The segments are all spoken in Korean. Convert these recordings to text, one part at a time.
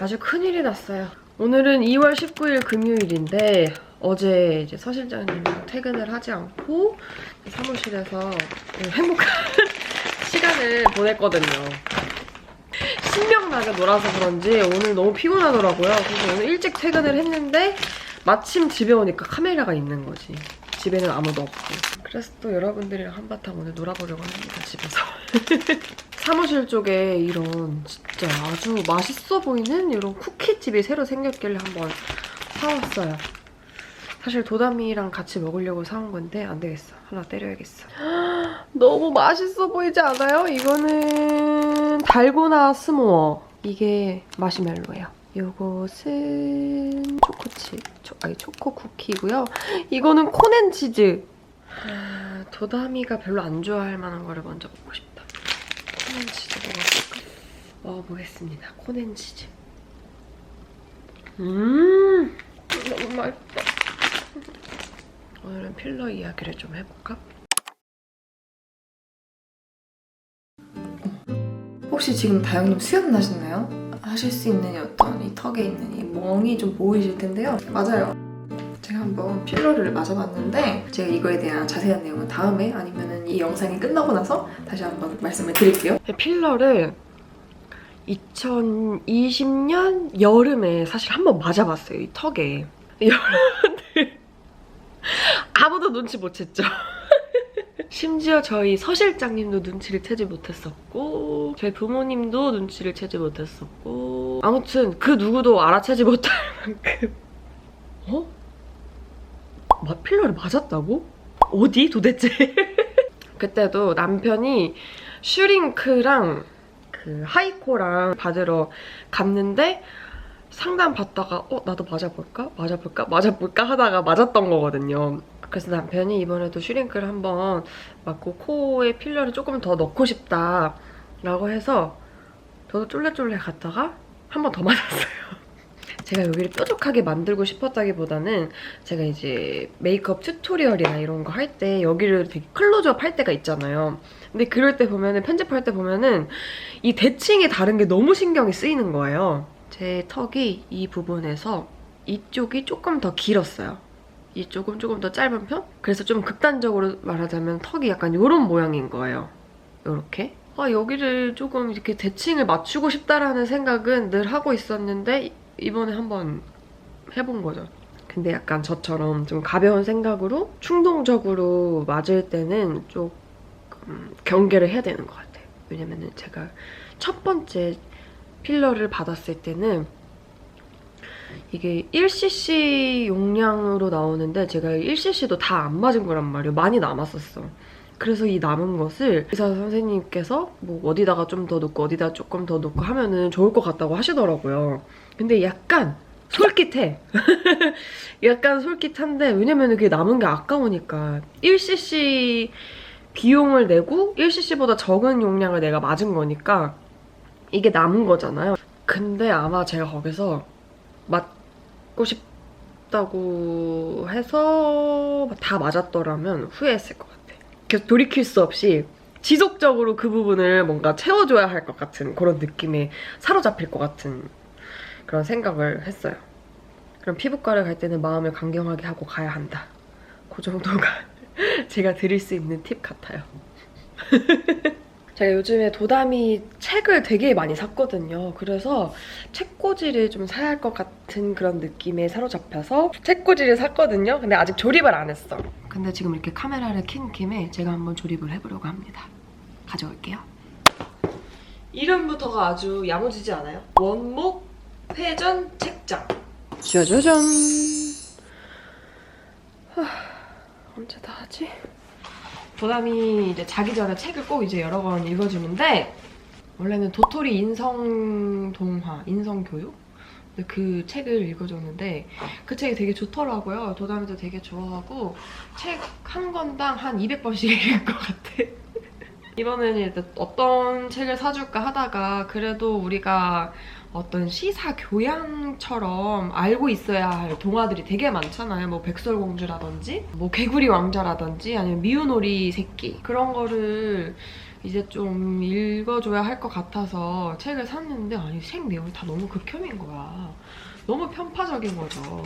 아주 큰일이 났어요. 오늘은 2월 19일 금요일인데 어제 이제 서 실장님이랑 퇴근을 하지 않고 사무실에서 행복한 시간을 보냈거든요. 신명나게 놀아서 그런지 오늘 너무 피곤하더라고요. 그래서 오늘 일찍 퇴근을 했는데 마침 집에 오니까 카메라가 있는 거지. 집에는 아무도 없고. 그래서 또 여러분들이랑 한바탕 오늘 놀아보려고 합니다, 집에서. 사무실 쪽에 이런 진짜 아주 맛있어 보이는 이런 쿠키집이 새로 생겼길래 한번 사왔어요. 사실 도담이랑 같이 먹으려고 사온 건데 안 되겠어. 하나 때려야겠어. 너무 맛있어 보이지 않아요? 이거는 달고나 스모어. 이게 마시멜로예요. 요것은 초코칩, 초, 아니 초코 쿠키고요. 이거는 콘앤치즈. 아, 도담이가 별로 안 좋아할 만한 거를 먼저 먹고 싶다. 콘앤치즈 먹어볼까? 먹어보겠습니다. 콘앤치즈. 음, 너무 맛있다. 오늘은 필러 이야기를 좀 해볼까? 혹시 지금 다영님 수염 나시나요? 하실 수 있는 이 어떤 이 턱에 있는 이 멍이 좀 보이실 텐데요. 맞아요. 제가 한번 필러를 맞아봤는데 제가 이거에 대한 자세한 내용은 다음에 아니면은 이 영상이 끝나고 나서 다시 한번 말씀을 드릴게요. 필러를 2020년 여름에 사실 한번 맞아봤어요, 이 턱에. 아무도 눈치 못 챘죠? 심지어 저희 서 실장님도 눈치를 채지 못했었고 저희 부모님도 눈치를 채지 못했었고 아무튼 그 누구도 알아채지 못할 만큼 어? 마- 필러를 맞았다고? 어디 도대체? 그때도 남편이 슈링크랑 그 하이코랑 받으러 갔는데 상담 받다가 어 나도 맞아볼까 맞아볼까 맞아볼까 하다가 맞았던 거거든요. 그래서 남편이 이번에도 슈링크를 한번 맞고 코에 필러를 조금 더 넣고 싶다라고 해서 저도 쫄래쫄래 갔다가 한 번 더 맞았어요. 제가 여기를 뾰족하게 만들고 싶었다기보다는 제가 이제 메이크업 튜토리얼이나 이런 거 할 때 여기를 되게 클로즈업 할 때가 있잖아요. 근데 그럴 때 보면은 편집할 때 보면은 이 대칭이 다른 게 너무 신경이 쓰이는 거예요. 제 턱이 이 부분에서 이쪽이 조금 더 길었어요. 이쪽은 조금 더 짧은 편? 그래서 좀 극단적으로 말하자면 턱이 약간 이런 모양인 거예요. 이렇게. 아, 여기를 조금 이렇게 대칭을 맞추고 싶다라는 생각은 늘 하고 있었는데 이번에 한번 해본 거죠. 근데 약간 저처럼 좀 가벼운 생각으로 충동적으로 맞을 때는 조금 경계를 해야 되는 것 같아요. 왜냐면은 제가 첫 번째 필러를 받았을 때는 이게 1cc 용량으로 나오는데 제가 1cc도 다 안 맞은 거란 말이에요. 많이 남았었어. 그래서 이 남은 것을 의사 선생님께서 뭐 어디다가 좀 더 넣고 어디다 조금 더 넣고 하면은 좋을 것 같다고 하시더라고요. 근데 약간 솔깃해. 약간 솔깃한데 왜냐면은 그게 남은 게 아까우니까 1cc 비용을 내고 1cc보다 적은 용량을 내가 맞은 거니까 이게 남은 거잖아요. 근데 아마 제가 거기서 맞고 싶다고 해서 다 맞았더라면 후회했을 것 같아. 계속 돌이킬 수 없이 지속적으로 그 부분을 뭔가 채워줘야 할 것 같은 그런 느낌에 사로잡힐 것 같은 그런 생각을 했어요. 그럼 피부과를 갈 때는 마음을 강경하게 하고 가야 한다. 그 정도가 제가 드릴 수 있는 팁 같아요. 제가 요즘에 도담이 책을 되게 많이 샀거든요. 그래서 책꽂이를 좀 사야 할 것 같은 그런 느낌에 사로잡혀서 책꽂이를 샀거든요. 근데 아직 조립을 안 했어. 근데 지금 이렇게 카메라를 킨 김에 제가 한번 조립을 해보려고 합니다. 가져올게요. 이름부터가 아주 야무지지 않아요? 원목 회전 책장. 짜자잔. 하, 언제 다 하지? 보담이 이제 자기 전에 책을 꼭 이제 여러 권 읽어주는데 원래는 도토리 인성 동화, 인성 교육? 그 책을 읽어줬는데 그 책이 되게 좋더라고요. 도담이도 되게 좋아하고 책 한 권당 한 200번씩 읽을 것 같아. 이번에는 일단 어떤 책을 사줄까 하다가 그래도 우리가 어떤 시사 교양처럼 알고 있어야 할 동화들이 되게 많잖아요. 뭐 백설공주라든지, 뭐 개구리 왕자라든지, 아니면 미운오리 새끼 그런 거를 이제 좀 읽어줘야 할 것 같아서 책을 샀는데 아니 책 내용이 다 너무 극혐인 거야. 너무 편파적인 거죠.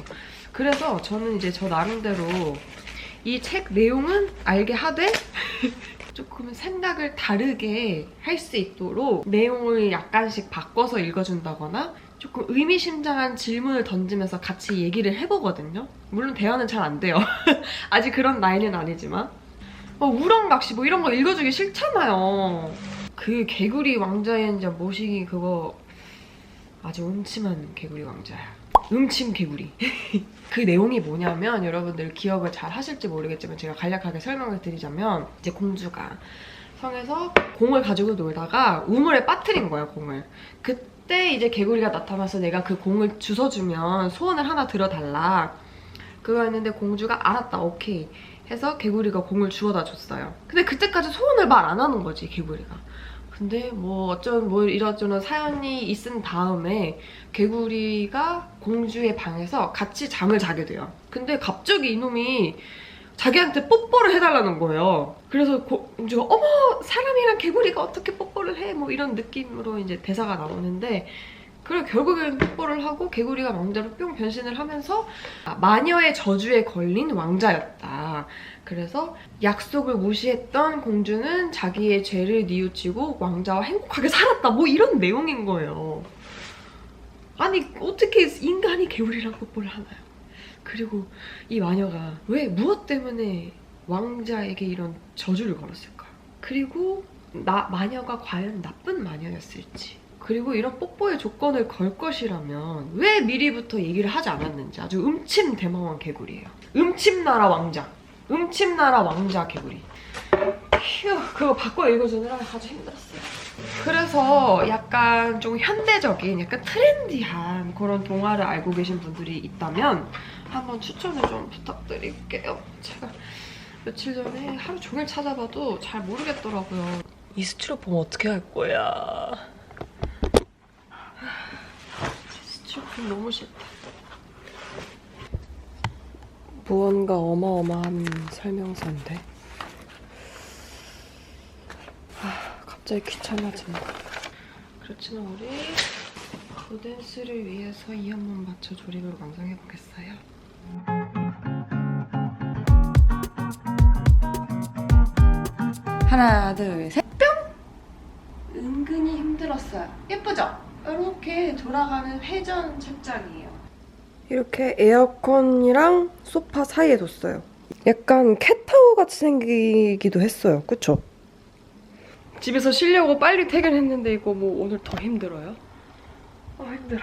그래서 저는 이제 저 나름대로 이 책 내용은 알게 하되 조금 생각을 다르게 할 수 있도록 내용을 약간씩 바꿔서 읽어준다거나 조금 의미심장한 질문을 던지면서 같이 얘기를 해보거든요. 물론 대화는 잘 안 돼요. 아직 그런 나이는 아니지만. 어, 우렁각시 뭐 이런 거 읽어주기 싫잖아요. 그 개구리 왕자의 이제 모시기 그거 아주 음침한 개구리 왕자야. 음침 개구리. 그 내용이 뭐냐면 여러분들 기억을 잘 하실지 모르겠지만 제가 간략하게 설명을 드리자면 이제 공주가 성에서 공을 가지고 놀다가 우물에 빠뜨린 거야 공을. 그때 이제 개구리가 나타나서 내가 그 공을 주워주면 소원을 하나 들어달라. 그거였는데 공주가 알았다 오케이 해서 개구리가 공을 주워다 줬어요. 근데 그때까지 소원을 말 안 하는 거지 개구리가. 근데 뭐 어쩐 뭐 이런저런 사연이 있은 다음에 개구리가 공주의 방에서 같이 잠을 자게 돼요. 근데 갑자기 이놈이 자기한테 뽀뽀를 해달라는 거예요. 그래서 공주가 어머 사람이랑 개구리가 어떻게 뽀뽀를 해? 뭐 이런 느낌으로 이제 대사가 나오는데 그리고 결국엔 뽀뽀를 하고 개구리가 왕자로 뿅 변신을 하면서 마녀의 저주에 걸린 왕자였다. 그래서 약속을 무시했던 공주는 자기의 죄를 뉘우치고 왕자와 행복하게 살았다. 뭐 이런 내용인 거예요. 아니 어떻게 인간이 개구리랑 뽀뽀를 하나요? 그리고 이 마녀가 왜 무엇 때문에 왕자에게 이런 저주를 걸었을까? 그리고 나 마녀가 과연 나쁜 마녀였을지 그리고 이런 뽀뽀의 조건을 걸 것이라면 왜 미리부터 얘기를 하지 않았는지 아주 음침 대망왕 개구리예요. 음침나라 왕자. 음침나라 왕자 개구리. 휴, 그거 바꿔 읽어주느라 아주 힘들었어요. 그래서 약간 좀 현대적인, 약간 트렌디한 그런 동화를 알고 계신 분들이 있다면 한번 추천을 좀 부탁드릴게요. 제가 며칠 전에 하루 종일 찾아봐도 잘 모르겠더라고요. 이 스티로폼 어떻게 할 거야? 스티로폼 너무 싫다. 무언가 어마어마한 설명서인데. 아, 갑자기 귀찮아진다. 그렇지만 우리 로댄스를 위해서 이 한번 맞춰 조립을 완성해 보겠어요. 하나, 둘, 셋, 뿅! 은근히 힘들었어요. 예쁘죠? 이렇게 돌아가는 회전 책장이에요. 이렇게 에어컨이랑 소파 사이에 뒀어요. 약간 캣타워 같이 생기기도 했어요. 그쵸? 집에서 쉬려고 빨리 퇴근했는데 이거 뭐 오늘 더 힘들어요? 아 힘들어.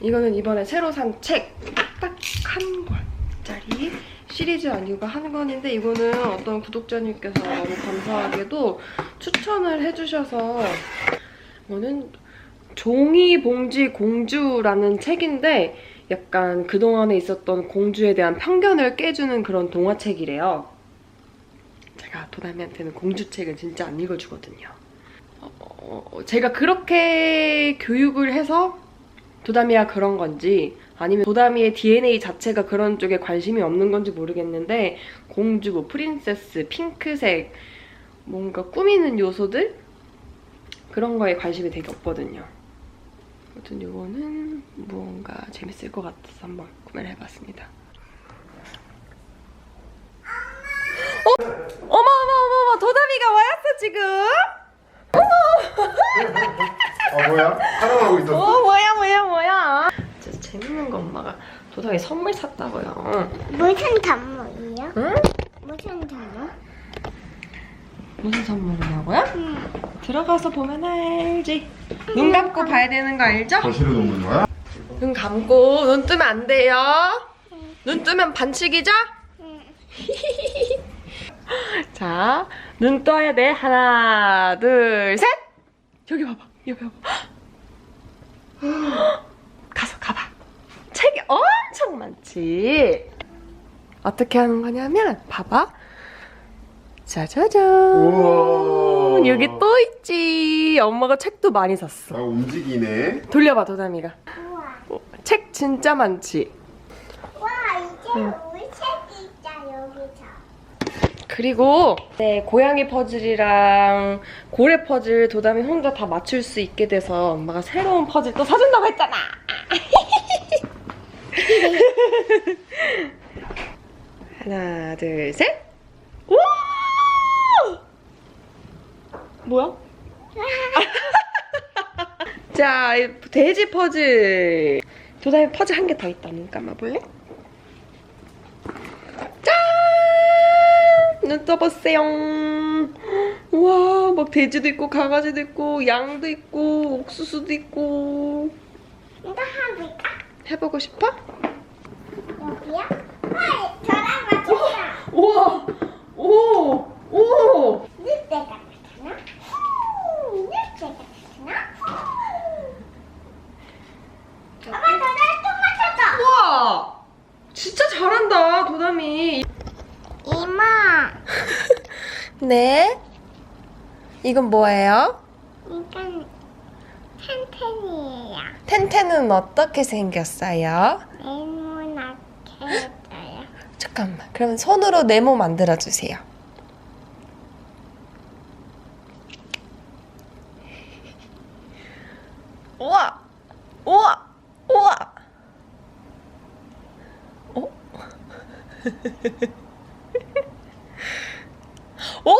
이거는 이번에 새로 산 책 딱 한 권짜리 시리즈 아니고 한 권인데 이거는 어떤 구독자님께서 너무 감사하게도 추천을 해주셔서 이거는 종이 봉지 공주라는 책인데 약간 그동안에 있었던 공주에 대한 편견을 깨주는 그런 동화책이래요. 제가 도담이한테는 공주책은 진짜 안 읽어주거든요. 어, 어, 제가 그렇게 교육을 해서 도담이가 그런 건지 아니면 도담이의 DNA 자체가 그런 쪽에 관심이 없는 건지 모르겠는데 공주, 뭐 프린세스, 핑크색 뭔가 꾸미는 요소들 그런 거에 관심이 되게 없거든요. 아무튼 이거는 무언가 재밌을 것 같아서 한번 구매를 해봤습니다. 어? 어머 어머 어머 어머 도담이가 와였어 지금? 아 뭐야? 촬영하고 있었어? 어 뭐야 뭐야 뭐야? 진짜 재밌는 거 엄마가 도담이 선물 샀다고요. 무슨 단무예요? 응? 무슨 단무? 무슨 선물이냐고요? 응. 들어가서 보면 알지. 눈 감고 봐야 되는 거 알죠? 거실에 놓는 거야? 눈 감고 눈 뜨면 안 돼요. 눈 뜨면 반칙이죠? 응. 자, 눈 떠야 돼. 하나, 둘, 셋. 여기 봐봐. 여기 봐봐. 가서 가봐. 책이 엄청 많지. 어떻게 하는 거냐면 봐봐. 짜자잔. 우와. 여기 또 있지. 엄마가 책도 많이 샀어. 아 움직이네. 돌려봐, 도담이가. 우와. 어, 책 진짜 많지. 와 이제 우리 책이 있다 여기서. 그리고 네, 고양이 퍼즐이랑 고래 퍼즐 도담이 혼자 다 맞출 수 있게 돼서 엄마가 새로운 퍼즐 또 사준다고 했잖아. 하나, 둘, 셋. 우! 뭐야? 자, 이 돼지 퍼즐. 도담이 퍼즐 한 개 더 있다. 눈 감아볼래? 짠! 눈 떠보세요. 우와, 막 돼지도 있고, 강아지도 있고, 양도 있고, 옥수수도 있고. 이거 해볼까? 해보고 싶어? 여기야? 헐, 저랑 맞췄다. 우와! 오! 오! 늑대가 나타나? 후, 늑대가 나타나? 후. 아빠, 저랑 또 맞췄다. 우와! 진짜 잘한다, 도담이. 이마, 네? 이건 뭐예요? 이건 텐텐이에요. 텐텐은 어떻게 생겼어요? 네모나게 해줘요. 잠깐만. 그러면 손으로 네모 만들어 주세요. 우와! 우와! 우와! 어? 오!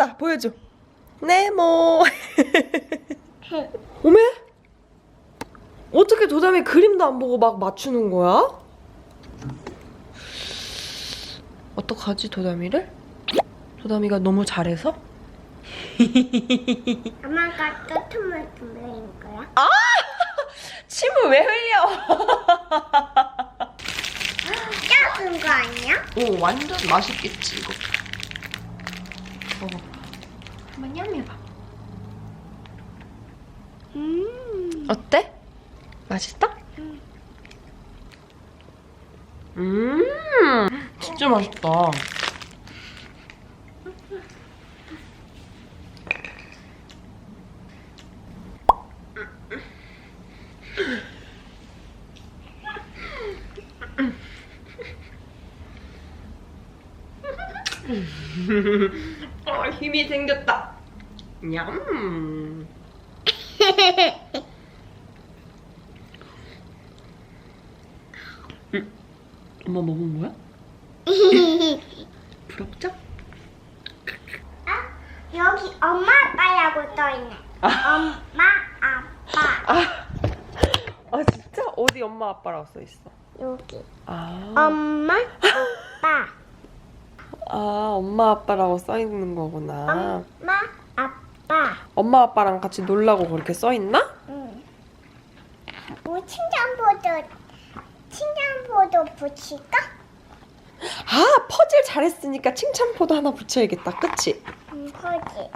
됐다. 보여줘. 네모. 오메? 어떻게 도담이 그림도 안 보고 막 맞추는 거야? 어떡하지 도담이를? 도담이가 너무 잘해서? 엄마가 또 토마토 먹인 거야? 침을 왜 흘려? 작은 거 아니야? 오 완전 맛있겠지 이거 먹어봐 한번 냠해봐 음. 어때? 맛있다? 음 진짜 맛있다 어, 힘이 생겼다 냠 엄마 먹은 거야? 부럽죠? 여기 엄마 아빠라고 떠있네. 엄마 아빠. 아, 아 진짜? 어디 엄마 아빠라고 써있어? 여기 아, 엄마 아빠. 아 엄마 아빠라고 써있는 거구나 엄마 아빠. 엄마 아빠랑 같이 놀라고 그렇게 써있나? 응. 뭐 칭찬보도 칭찬보도 붙일까? 아 퍼즐 잘했으니까 칭찬포도 하나 붙여야겠다 그치? 응, 거지.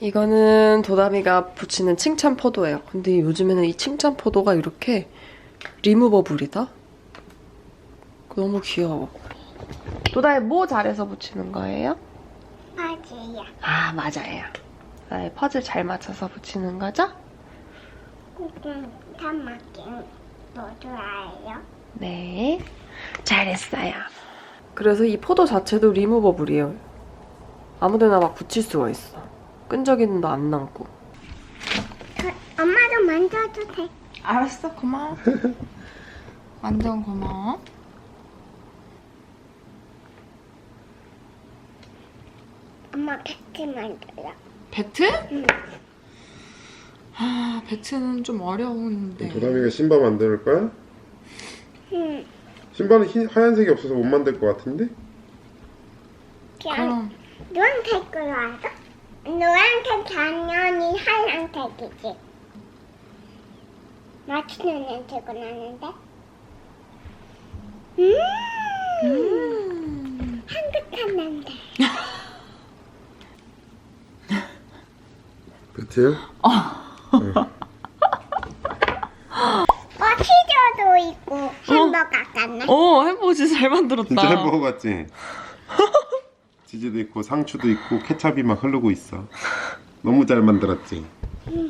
이거는 도담이가 붙이는 칭찬포도예요 근데 요즘에는 이 칭찬포도가 이렇게 리무버블이다 너무 귀여워 도담이 뭐 잘해서 붙이는 거예요? 맞이야. 아 맞아요 도담이 퍼즐 잘 맞춰서 붙이는 거죠? 알아요. 네, 잘했어요. 그래서 이 포도 자체도 리무버블이에요. 아무데나 막 붙일 수가 있어. 끈적이는도 안 남고. 그, 엄마 도 만져도 돼. 알았어, 고마워. 완전 고마워. 엄마 팩트 만들어. 배트? 응. 아, 배트는 좀 어려운데. 도담이가 신바 만들 거야? 응. 신바는 흰, 하얀색이 없어서 못 만들 것 같은데? 그냥 그럼 노란색으로 알아? 노란색 당연히 하얀색이지. 맞추는 냄새가 나는데? 음, 음. 향긋한 냄새. 배트요? 어, 치즈도 있고 햄버거 같네. 어, 햄버거 잘 만들었다. 진짜 햄버거 같지? 치즈도 있고 상추도 있고 케찹이 막 흐르고 있어 너무 잘 만들었지?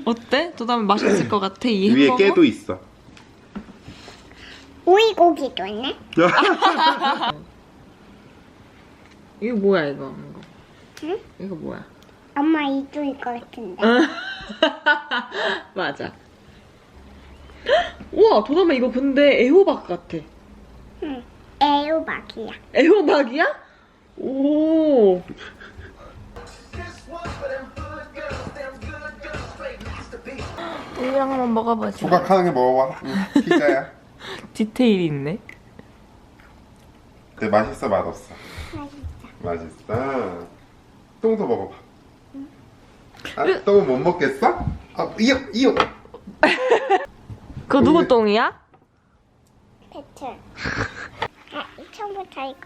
어때? 도담이 맛있을 것 같아, 이 위에 햄버거? 깨도 있어 오이고기도 있네. 이거 뭐야 이거? 이거. 응? 이거 뭐야? 엄마 이쪽일 것 같은데. 맞아. 우와 도담아 이거 근데 애호박 같아. 응. 애호박이야. 애호박이야? 오. 우유랑 한번 먹어보자. 조각하는 게 먹어봐. 응, 피자야. 디테일이 있네. 근데 맛있어 맛없어? 맛있어. 맛있어. 똥도 먹어봐. 아, 똥은 못 먹겠어? 아, 이요 이요. 그거 누구 똥이야? 배틀. 아, 처음부터 이거.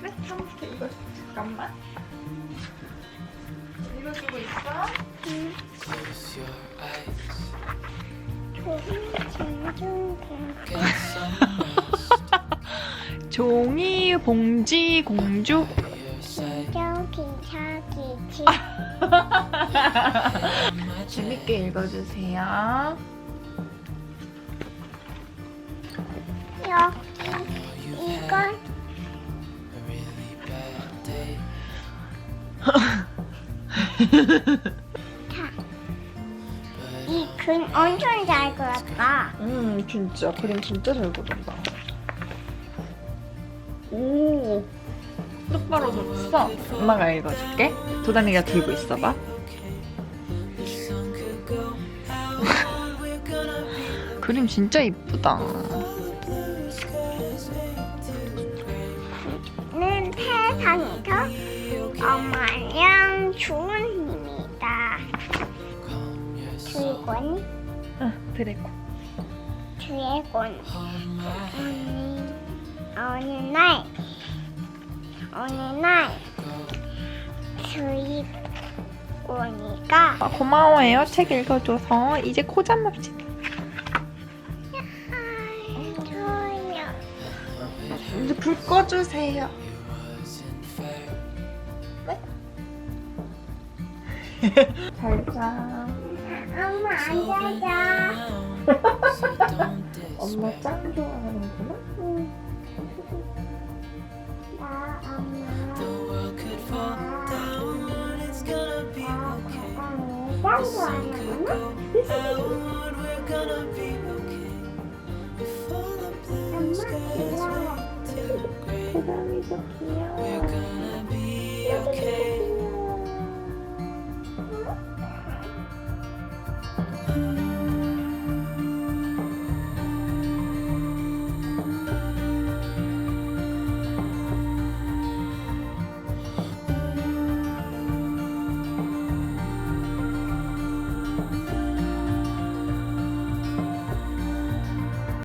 그래, 처음부터 이거 잠깐만. 이거 주고 있어? 종이 봉지 공주. 저기 저 기 집. 재밌게 읽어주세요. 여기 이건 이글 엄청 잘 그렸다. 음, 진짜 그림 진짜 잘 그린다. 오, 똑바로 줬어. 엄마가 읽어줄게. 도담이가 들고 있어봐. 그림 진짜 이쁘다. 는 세상에서 엄마랑 좋은 힘이다. 드래곤, 응, 드래곤. 드래곤. 어느, 어느 날, 어느 날, 드래곤이가 아, 고마워요. 책 읽어줘서. 이제 코 잠읍시다. 좋아요. 이제 불 꺼주세요. 잘 자. 엄마 앉아자. 엄마 짱 좋아하는구나. 나 엄마. 나 좋아하는구나. 엄마 귀여워. 도담이도 귀